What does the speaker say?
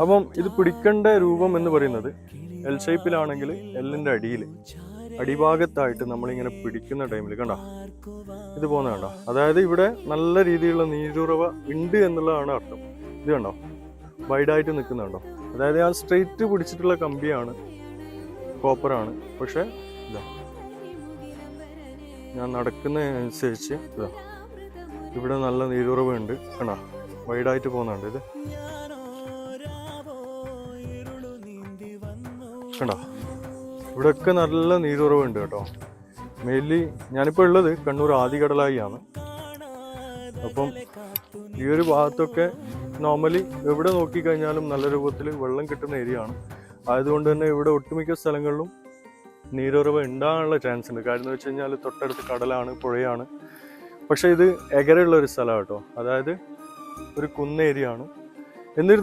അപ്പം ഇത് പിടിക്കേണ്ട രൂപം എന്ന് പറയുന്നത് എൽ ഷേപ്പിലാണെങ്കിൽ എല്ലിന്റെ അടിയിൽ അടിഭാഗത്തായിട്ട് നമ്മളിങ്ങനെ പിടിക്കുന്ന ടൈമിൽ കണ്ട? ഇത് പോകുന്ന കണ്ടോ? അതായത് ഇവിടെ നല്ല രീതിയിലുള്ള നീരുറവ ഉണ്ട് എന്നുള്ളതാണ് അർത്ഥം. ഇത് കണ്ടോ? വൈഡായിട്ട് നിൽക്കുന്നുണ്ടോ അതായത് ഞാൻ സ്ട്രെയിറ്റ് പിടിച്ചിട്ടുള്ള കമ്പിയാണ് കോപ്പറാണ് പക്ഷെ ഇതാ ഞാൻ നടക്കുന്നതിനനുസരിച്ച് ഇതാ ഇവിടെ നല്ല നീരുറവുണ്ട് കണ്ടോ? വൈഡായിട്ട് പോകുന്നുണ്ട് ഇത്. കണ്ടോ? ഇവിടെയൊക്കെ നല്ല നീരുറവുണ്ട് കേട്ടോ. മെയിൻലി ഞാനിപ്പോൾ ഉള്ളത് കണ്ണൂർ ആദികടലായിയാണ്. അപ്പം ഈ ഒരു ഭാഗത്തൊക്കെ നോർമലി എവിടെ നോക്കിക്കഴിഞ്ഞാലും നല്ല രൂപത്തിൽ വെള്ളം കിട്ടുന്ന ഏരിയ ആണ്. ആയതുകൊണ്ട് തന്നെ ഇവിടെ ഒട്ടുമിക്ക സ്ഥലങ്ങളിലും നീരുറവ് ഉണ്ടാകാനുള്ള ചാൻസ് ഉണ്ട്. കാര്യം എന്ന് വെച്ച് കഴിഞ്ഞാൽ തൊട്ടടുത്ത് കടലാണ് പുഴയാണ്. പക്ഷേ ഇത് എകരയുള്ള ഒരു സ്ഥലമാണ് കേട്ടോ. അതായത് ഒരു കുന്ന ഏരിയ ആണ്. എന്നിരുന്ന